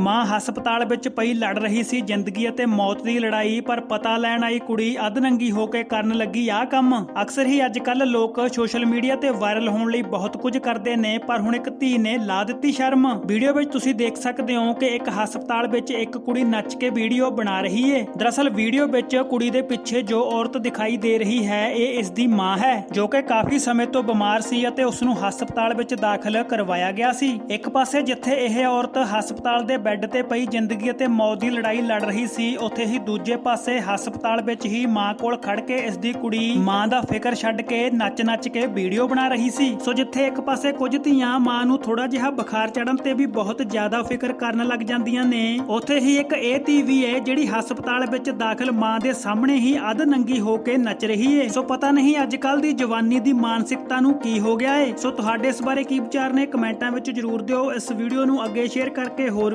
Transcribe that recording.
ਮਾਂ ਹਸਪਤਾਲ ਵਿੱਚ ਪਈ ਲੜ ਰਹੀ ਸੀ ਜ਼ਿੰਦਗੀ ਅਤੇ ਮੌਤ ਦੀ ਲੜਾਈ, ਪਰ ਪਤਾ ਲੈਣ ਆਈ ਕੁੜੀ ਅਧਨੰਗੀ ਹੋ ਕੇ ਕਰਨ ਲੱਗੀ ਆਹ ਕੰਮ। ਅਕਸਰ ਹੀ ਅੱਜ ਕੱਲ ਲੋਕ ਸੋਸ਼ਲ ਮੀਡੀਆ ਤੇ ਵਾਇਰਲ ਹੋਣ ਲਈ ਬਹੁਤ ਕੁਝ ਕਰਦੇ ਨੇ, ਪਰ ਹੁਣ ਇੱਕ ਧੀ ਨੇ ਲਾ ਦਿੱਤੀ ਸ਼ਰਮ। ਵੀਡੀਓ ਵਿੱਚ ਤੁਸੀਂ ਦੇਖ ਸਕਦੇ ਹੋ ਕਿ ਇੱਕ ਹਸਪਤਾਲ ਵਿੱਚ ਇੱਕ ਕੁੜੀ ਨੱਚ ਕੇ ਵੀਡੀਓ ਬਣਾ ਰਹੀ ਏ। ਦਰਅਸਲ ਵੀਡੀਓ ਵਿੱਚ ਕੁੜੀ ਦੇ ਪਿੱਛੇ ਜੋ ਔਰਤ ਦਿਖਾਈ ਦੇ ਰਹੀ ਹੈ, ਇਹ ਇਸ ਦੀ ਮਾਂ ਹੈ, ਜੋ ਕਿ ਕਾਫੀ ਸਮੇਂ ਤੋਂ ਬਿਮਾਰ ਸੀ ਅਤੇ ਉਸ ਨੂੰ ਹਸਪਤਾਲ ਵਿੱਚ ਦਾਖਲ ਕਰਵਾਇਆ ਗਿਆ ਸੀ। ਇੱਕ ਪਾਸੇ ਜਿੱਥੇ ਇਹ ਔਰਤ ਹਸਪਤਾਲ ਦੇ ਬੈੱਡ ਤੇ ਪਈ ਜ਼ਿੰਦਗੀ ਅਤੇ ਮੌਤ ਦੀ ਲੜਾਈ ਲੜ ਰਹੀ ਸੀ। ਉੱਥੇ ਹੀ ਦੂਜੇ ਪਾਸੇ ਹਸਪਤਾਲ ਵਿੱਚ ਹੀ ਮਾਂ ਕੋਲ ਖੜ ਕੇ ਇਸ ਦੀ ਕੁੜੀ ਮਾਂ ਦਾ ਫਿਕਰ ਛੱਡ ਕੇ ਨੱਚ-ਨੱਚ ਕੇ ਵੀਡੀਓ ਬਣਾ ਰਹੀ ਸੀ। ਸੋ ਜਿੱਥੇ ਇੱਕ ਪਾਸੇ ਕੁਝ ਧੀਆਂ ਮਾਂ ਨੂੰ ਥੋੜਾ ਜਿਹਾ ਬੁਖਾਰ ਚੜਨ ਤੇ ਵੀ ਬਹੁਤ ਜ਼ਿਆਦਾ ਫਿਕਰ ਕਰਨ ਲੱਗ ਜਾਂਦੀਆਂ ਨੇ, ਉੱਥੇ ਹੀ ਇੱਕ ਇਹ ਧੀ ਵੀ ਹੈ ਜਿਹੜੀ ਹਸਪਤਾਲ ਵਿੱਚ ਦਾਖਲ ਮਾਂ ਦੇ ਸਾਹਮਣੇ ਹੀ ਅੱਧ ਨੰਗੀ ਹੋ ਕੇ ਨੱਚ ਰਹੀ ਹੈ। ਸੋ ਪਤਾ ਨਹੀਂ ਅੱਜ ਕੱਲ ਦੀ ਜਵਾਨੀ ਦੀ ਮਾਨਸਿਕਤਾ ਨੂੰ ਕੀ ਹੋ ਗਿਆ ਏ ਸੋ ਤੁਹਾਡੇ ਇਸ ਬਾਰੇ ਕੀ ਵਿਚਾਰ ਨੇ, ਕਮੈਂਟਾਂ ਵਿੱਚ ਜਰੂਰ ਦਿਓ। ਇਸ ਵੀਡੀਓ ਨੂੰ ਅੱਗੇ ਸ਼ੇਅਰ ਕਰਕੇ ਹੋਰ